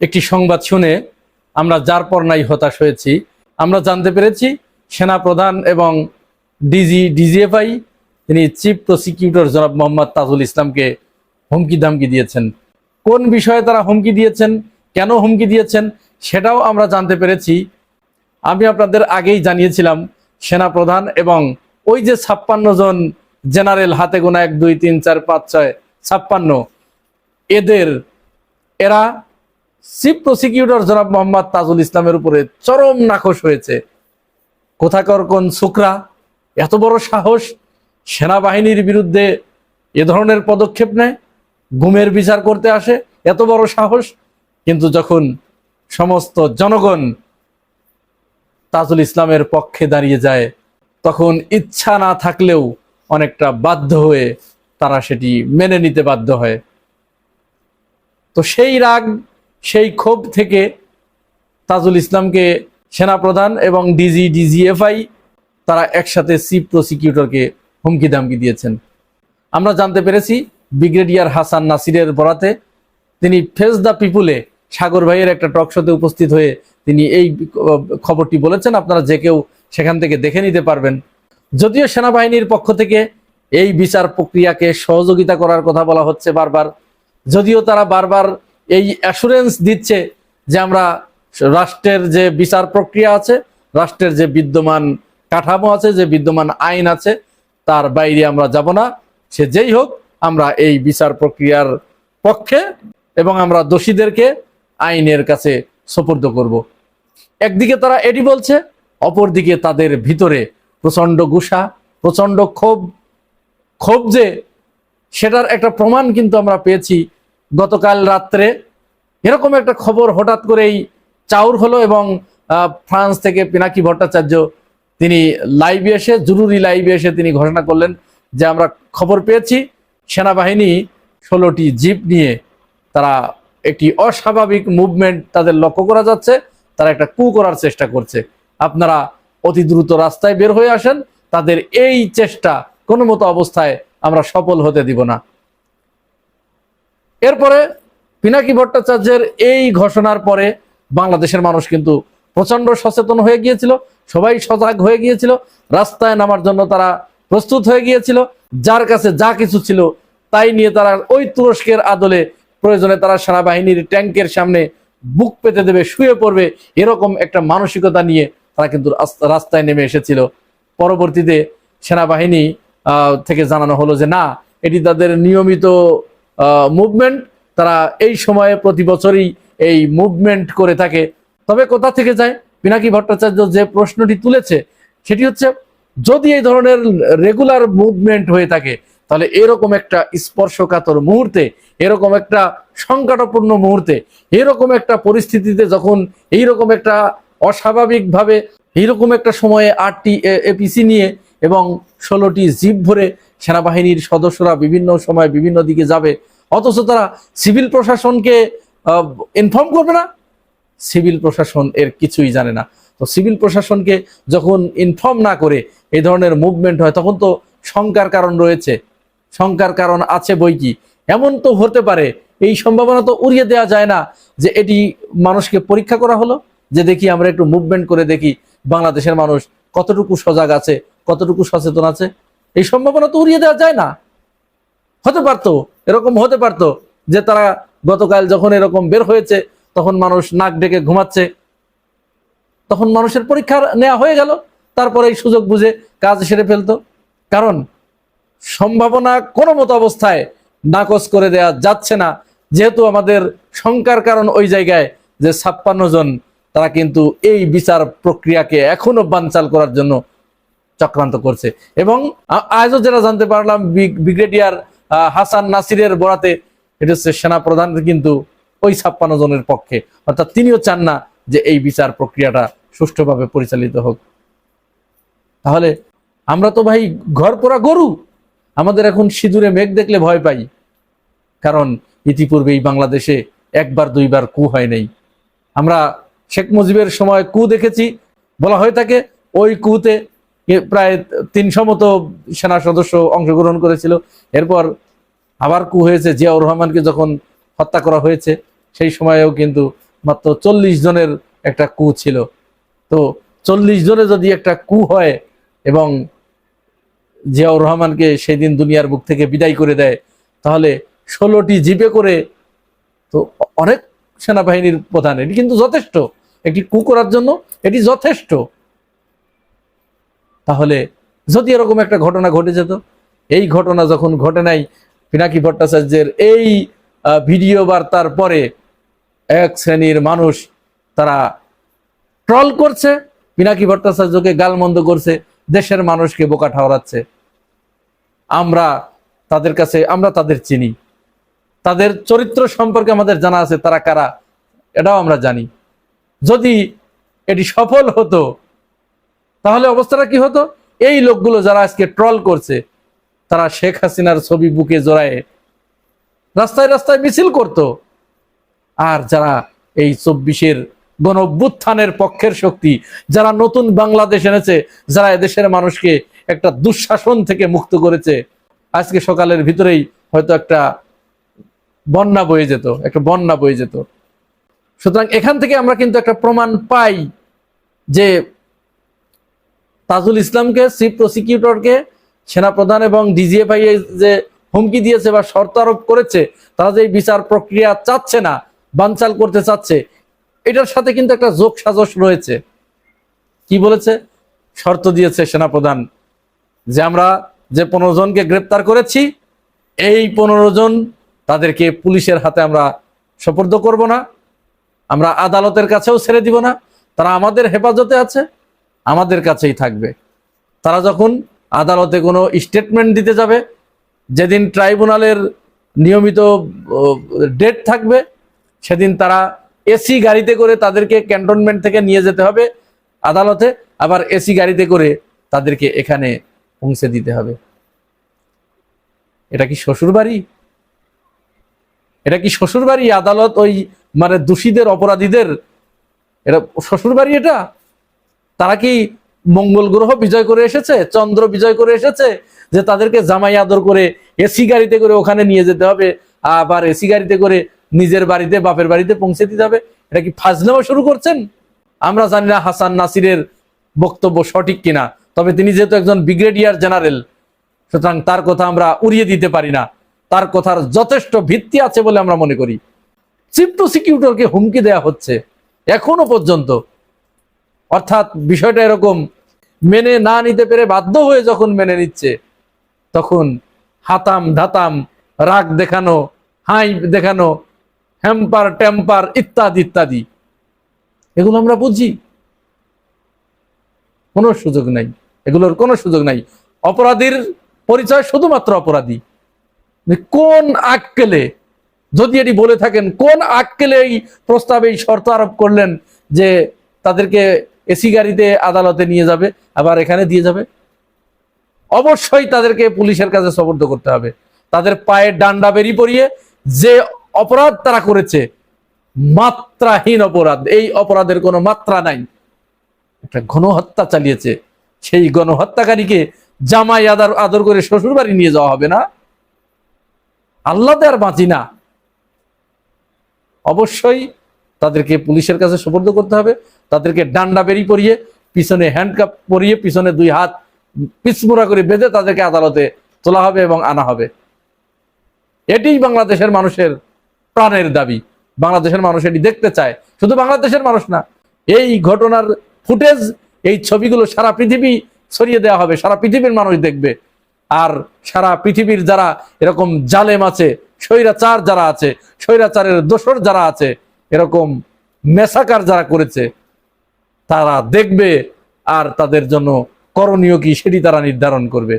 একটি সংবাদ শুনে আমরা যার পর নাই হতাশ হয়েছি। আমরা জানতে পেরেছি সেনা প্রধান এবং ডিজি, ডিজিএফআই, তিনি চিফ প্রসিকিউটর জনাব মোহাম্মদ তাজুল ইসলামকে হুমকি ধামকি দিয়েছেন। কোন বিষয়ে তারা হুমকি দিয়েছেন, কেন হুমকি দিয়েছেন, সেটাও আমরা জানতে পেরেছি। আমি আপনাদের আগেই জানিয়েছিলাম সেনা প্রধান এবং ওই যে ছাপ্পান্ন জন জেনারেল হাতে গোনা এক, দুই, তিন, চার, পাঁচ, ছয়, ছাপ্পান্ন, এদের, এরা চিফ প্রসিকিউটর জনাব মোহাম্মদ তাজুল ইসলামের উপরে চরম নাকশ হয়েছে। কোথাকার কোন শুক্রা? এত বড় সাহস? সেনাবাহিনীর বিরুদ্ধে এ ধরনের পদক্ষেপ নেয়? গুমের বিচার করতে আসে? এত বড় সাহস? কিন্তু যখন সমস্ত জনগণ তাজুল ইসলামের পক্ষে দাঁড়িয়ে যায়, তখন ইচ্ছা না থাকলেও অনেকটা বাধ্য হয়ে তারা সেটি মেনে নিতে বাধ্য হয়। তো সেই রাগ সেই ক্ষোভ থেকে তাজুল ইসলামকে সেনাপ্রধান এবং ডিজি, ডিজিএফআই তারা একসাথে চিফ প্রসিকিউটরকে হুমকি দামকি দিয়েছেন। আমরা জানতে পেরেছি, ব্রিগেডিয়ার হাসান নাসিরের বরাতে তিনি ফেস দ্য পিপুলে সাগর ভাইয়ের একটা টক শোতে উপস্থিত হয়ে তিনি এই খবরটি বলেছেন। আপনারা যে কেউ সেখান থেকে দেখে নিতে পারবেন। যদিও সেনাবাহিনীর পক্ষ থেকে এই বিচার প্রক্রিয়াকে সহযোগিতা করার কথা বলা হচ্ছে বারবার, যদিও তারা বারবার এই অ্যাসুরেন্স দিচ্ছে যে আমরা রাষ্ট্রের যে বিচার প্রক্রিয়া আছে, রাষ্ট্রের যে বিদ্যমান কাঠামো আছে, যে বিদ্যমান আইন আছে, তার বাইরে আমরা যাব না। সে যেই হোক, আমরা এই বিচার প্রক্রিয়ার পক্ষে এবং আমরা দোষীদেরকে আইনের কাছে সোপর্দ করব। একদিকে তারা এটি বলছে, অপরদিকে তাদের ভিতরে প্রচণ্ড গুসা প্রচণ্ড ক্ষোভ। ক্ষোভ যে, সেটার একটা প্রমাণ কিন্তু আমরা পেয়েছি গতকাল রাত্রে এরকম একটা খবর হঠাৎ করেই চাউর হলো এবং ফ্রান্স থেকে পিনাকি ভট্টাচার্য তিনি লাইভে এসে, জরুরি লাইভে এসে তিনি ঘোষণা করলেন যে আমরা খবর পেয়েছি, সেনাবাহিনী ষোলোটি জিপ নিয়ে তারা একটি অস্বাভাবিক মুভমেন্ট তাদের লক্ষ্য করা যাচ্ছে, তারা একটা কু করার চেষ্টা করছে। আপনারা অতি দ্রুত রাস্তায় বের হয়ে আসেন, তাদের এই চেষ্টা কোনো মতো অবস্থায় আমরা সফল হতে দিব না। এরপরে পিনাকি ভট্টাচার্যের এই ঘোষণার পরে বাংলাদেশের মানুষ কিন্তু প্রচণ্ড সচেতন হয়ে গিয়েছিল, সবাই সজাগ হয়ে গিয়েছিল, রাস্তায় নামার জন্য তারা প্রস্তুত হয়ে গিয়েছিল, যার কাছে যা কিছু ছিল তাই নিয়ে তারা ওই তুরস্কের আদলে প্রয়োজনে তারা সেনাবাহিনীর ট্যাঙ্কের সামনে বুক পেতে দেবে, শুয়ে পড়বে, এরকম একটা মানসিকতা নিয়ে তারা কিন্তু রাস্তা- রাস্তায় নেমে এসেছিল। পরবর্তীতে সেনাবাহিনী থেকে জানানো হলো যে না, এটি তাদের নিয়মিত মুভমেন্ট তারা এই সময়ে প্রতি বছরই এই মুভমেন্ট করে থাকে। তবে কোথা থেকে যায়? পিনাকি ভট্টাচার্য যে প্রশ্নটি তুলেছে, সেটি হচ্ছে, যদি এই ধরনের রেগুলার মুভমেন্ট হয়ে থাকে, তাহলে এরকম একটা স্পর্শকাতর মুহূর্তে, এরকম একটা সংকটপূর্ণ মুহূর্তে, এরকম একটা পরিস্থিতিতে যখন এইরকম একটা অস্বাভাবিকভাবে, এইরকম একটা সময়ে আটটি এপিসি নিয়ে এবং ষোলোটি জিপ ভরে সেনাবাহিনীর সদস্যরা বিভিন্ন সময় বিভিন্ন দিকে যাবে। অথচ তারা সিভিল প্রশাসনকে ইনফর্ম করবে না। সিভিল প্রশাসন এর কিছুই জানে না। তো সিভিল প্রশাসনকে যখন ইনফর্ম না করে এই ধরনের মুভমেন্ট হয়, তখন তো শঙ্কার কারণ রয়েছে। শঙ্কার কারণ আছে বই কি? এমন তো হতে পারে, এই সম্ভাবনা তো উড়িয়ে দেওয়া যায় না যে এটি মানুষকে পরীক্ষা করা হলো, যে দেখি আমরা একটু মুভমেন্ট করে দেখি বাংলাদেশের মানুষ কতটুকু সজাগ আছে, কতটুকু সচেতন আছে। এই সম্ভাবনা তো উড়িয়ে দেওয়া যায় না। হতে পারতো, এরকম হতে পারতো যে তারা গতকাল যখন এরকম বের হয়েছে, তখন মানুষ নাক ডেকে ঘুমাচ্ছে। তখন মানুষের পরীক্ষা নেওয়া হয়ে গেল, তারপরে এই সুযোগ বুঝে কাজ সেরে ফেলতো। কারণ সম্ভাবনা কোনো মতো অবস্থায় নাকচ করে দেয়া যাচ্ছে না, যেহেতু আমাদের শঙ্কার কারণ ওই জায়গায় যে ছাপ্পান্ন জন তারা কিন্তু এই বিচার প্রক্রিয়াকে এখনও বানচাল করার জন্য চক্রান্ত করছে। এবং আজও যেটা জানতে পারলাম, ব্রিগ- ব্রিগেডিয়ার হাসান নাসিরের বরাতে এটা হচ্ছে সেনা প্রধান কিন্তু ওই ছাপ্পান্ন জনের পক্ষে। অর্থাৎ তিনিও চান না যে এই বিচার প্রক্রিয়াটা সুষ্ঠুভাবে পরিচালিত হোক। তাহলে আমরা তো ভাই ঘর পোড়া গরু, আমাদের এখন সিঁদুরে মেঘ দেখলে ভয় পাই। কারণ ইতিপূর্বেই বাংলাদেশে একবার, দুইবার কু হয় নাই। আমরা শেখ মুজিবের সময় কু দেখেছি, বলা হয়ে থাকে, ওই কুতে প্রায় তিনশো মতো সেনা সদস্য অংশগ্রহণ করেছিল। এরপর আবার কু হয়েছে জিয়াউর রহমানকে যখন হত্যা করা হয়েছে, সেই সময়েও কিন্তু মাত্র চল্লিশ জনের একটা কু ছিল। তো চল্লিশ জনে যদি একটা কু হয় এবং জিয়াউর রহমানকে সেদিন দুনিয়ার বুক থেকে বিদায় করে দেয়, তাহলে ষোলোটি জিপে করে তো অনেক সেনাবাহিনীর প্রধান। এটি কিন্তু যথেষ্ট। একটি কু করার জন্য এটি যথেষ্ট। তাহলে যদি এরকম একটা ঘটনা ঘটে যেত, এই ঘটনা যখন ঘটে নাই, পিনাকি ভট্টাচার্যের এই ভিডিও বার্তার পরে এক শ্রেণির মানুষ তারা ট্রল করছে, পিনাকি ভট্টাচার্যকে গালমন্দ করছে, দেশের মানুষকে বোকা ঠাওরাচ্ছে। আমরা তাদের কাছে, আমরা তাদের চিনি। তাদের চরিত্র সম্পর্কে আমাদের জানা আছে তারা কারা, এটাও আমরা জানি। যদি এটি সফল হতো তাহলে অবস্থাটা কি হতো? এই লোকগুলো যারা আজকে ট্রল করছে, তারা শেখ হাসিনার ছবি বুকে জড়ায় রাস্তায় রাস্তায় মিছিল করত। আর যারা এই চব্বিশের গণ অভ্যুত্থানের পক্ষের শক্তি, যারা নতুন বাংলাদেশ এনেছে, যারা এদেশের মানুষকে একটা দুঃশাসন থেকে মুক্ত করেছে, আজকে সকালের ভিতরেই হয়তো একটা বন্যা বয়ে যেত, একটা বন্যা বয়ে যেত। সুতরাং এখান থেকে আমরা কিন্তু একটা প্রমাণ পাই যে তাজুল ইসলামকে চিফ প্রসিকিউটরকে সেনাপ্রধান এবং ডিজিএফআই যে হুমকি দিয়েছে বা শর্ত আরোপ করেছে, তারা যে বিচার প্রক্রিয়া চাচ্ছে না, বানচাল করতে চাচ্ছে, এটার সাথে কিন্তু একটা যোগ সাজস রয়েছে। কি বলেছে? শর্ত দিয়েছে সেনাপ্রধান যে আমরা যে পনেরো জনকে গ্রেপ্তার করেছি, এই পনেরো জন তাদেরকে পুলিশের হাতে আমরা সোপর্দ করব না, আমরা আদালতের কাছেও ছেড়ে দিব না, তারা আমাদের হেফাজতে আছে আমাদের কাছেই থাকবে। তারা যখন আদালতে কোনো স্টেটমেন্ট দিতে যাবে, যেদিন ট্রাইব্যুনালের নিয়মিত ডেট থাকবে, সেদিন তারা এসি গাড়িতে করে তাদেরকে ক্যান্টনমেন্ট থেকে নিয়ে যেতে হবে আদালতে, আবার এসি গাড়িতে করে তাদেরকে এখানে পৌঁছে দিতে হবে। এটা কি শ্বশুর বাড়ি? এটা কি শ্বশুর বাড়ি? আদালত ওই মানে দোষীদের, অপরাধীদের, এটা শ্বশুর বাড়ি এটা? তারা কি মঙ্গল গ্রহ বিজয় করে এসেছে? চন্দ্র বিজয় করে এসেছে? যে তাদেরকে জামাই আদর করে এসি গাড়িতে করে ওখানে নিয়ে যেতে হবে, আবার এসি গাড়িতে করে নিজের বাড়িতে, বাপের বাড়িতে পৌঁছে দিতে হবে। এটা কি ফাজলামা শুরু করছেন? আমরা জানি না হাসান নাসিরের বক্তব্য সঠিক কিনা, তবে তিনি যেহেতু একজন ব্রিগেডিয়ার জেনারেল, সুতরাং তার কথা আমরা উড়িয়ে দিতে পারি না। তার কথার যথেষ্ট ভিত্তি আছে বলে আমরা মনে করি। চিফ প্রসিকিউটরকে হুমকি দেয়া হচ্ছে এখনও পর্যন্ত। অর্থাৎ বিষয়টা এরকম, মেনে না নিতে পেরে বাধ্য হয়ে যখন মেনে নিচ্ছে, তখন হাতাম ধাতাম, রাগ দেখানো হাই দেখানো, হ্যাম্পার, টেম্পার ইত্যাদি ইত্যাদি। এগুলো আমরা বুঝি। কোনো সুযোগ নাই। এগুলোর কোনো সুযোগ নাই। অপরাধীর পরিচয় শুধুমাত্র অপরাধী। কোন আক্কেলে, যদি এটি বলে থাকেন, কোন আক্কেলে এই প্রস্তাবে এই শর্ত আরোপ করলেন যে তাদেরকে এসি গাড়িতে আদালতে নিয়ে যাবে, আবার এখানে দিয়ে যাবে। অবশ্যই তাদেরকে পুলিশের কাছে সবর্দ করতে হবে। তাদের পায়ের ডান্ডা বেরি পরিয়ে যে অপরাধ তারা করেছে, মাত্রাহীন অপরাধ, এই অপরাধের কোনো মাত্রা নাই। একটা গণহত্যা চালিয়েছে, সেই গণহত্যাকারীকে জামাই আদর আদর করে শ্বশুর বাড়ি নিয়ে যাওয়া হবে না। আল্লাহ আর বাঁচি না। অবশ্যই তাদেরকে পুলিশের কাছে সুপর্দ করতে হবে। তাদেরকে ডান্ডা বেরি পরিয়ে, পিছনে হ্যান্ডকাপ পরিয়ে, পিছনে দুই হাত পিছমুড়া করে বেঁধে তাদেরকে আদালতে তোলা হবে এবং আনা হবে। এটিই বাংলাদেশের মানুষের প্রাণের দাবি। বাংলাদেশের মানুষ এটি দেখতে চায়। শুধু বাংলাদেশের মানুষ না, এই ঘটনার ফুটেজ, এই ছবিগুলো সারা পৃথিবী ছড়িয়ে দেওয়া হবে, সারা পৃথিবীর মানুষ দেখবে। আর সারা পৃথিবীর যারা এরকম জালেম আছে, স্বৈরাচার যারা আছে, স্বৈরাচারের দোসর যারা আছে, এরকম মেসাকার যারা করেছে তারা দেখবে আর তাদের জন্য করণীয় কি সেটি তারা নির্ধারণ করবে।